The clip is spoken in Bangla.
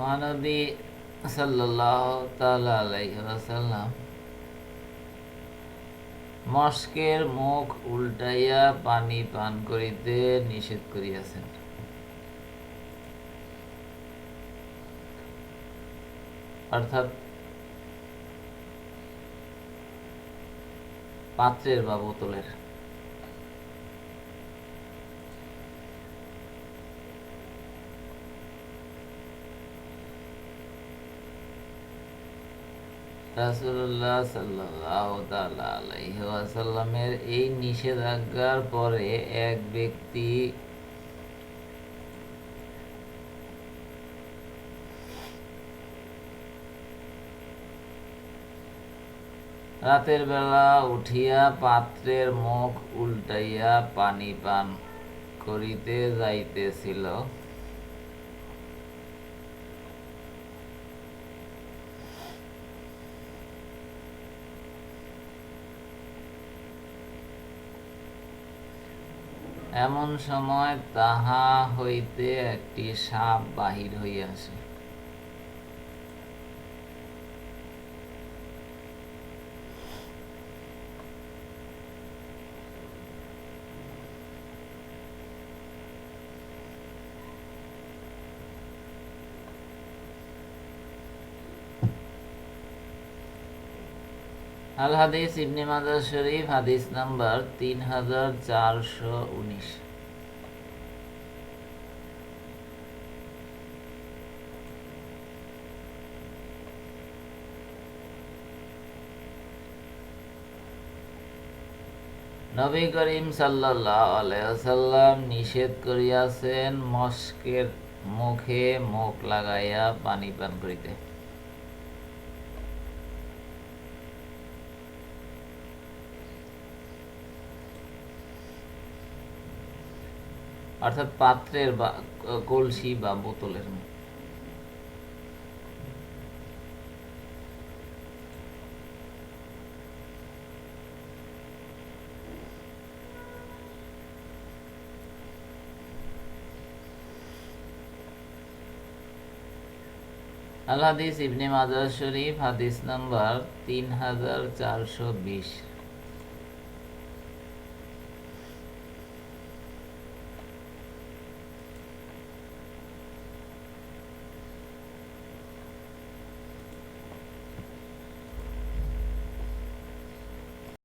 মহানবী সাল্লাহ তাল্লাম মস্কের মুখ উল্টাইয়া পানি পান করিতে নিষেধ করিয়াছেন। অর্থাৎ পাত্রের বা বোতলের রাসুল্লাহ সাল্লাহ এই নিষেধাজ্ঞার পরে এক ব্যক্তি রাতের বেলা উঠিয়া পাত্রের মুখ উল্টাইয়া পানি পান করিতে যাইতেছিল। এমন সময় তাহা হইতে একটি সাপ বাহির হইয়াছে। আল হাদিস ইবনে মাজাহ শরীফ, হাদিস নাম্বার তিন হাজার চারশো উনিশ। নবী করিম আলাইসাল্লাম নিষেধ করিয়াছেন মস্কের মুখে মুখ লাগাইয়া পানি পান করিতে। অর্থাৎ পাত্রের বা কলসি বা বোতলের আল হাদিস ইবনে মাজার শরীফ, হাদিস নাম্বার তিন হাজার চারশো বিশ।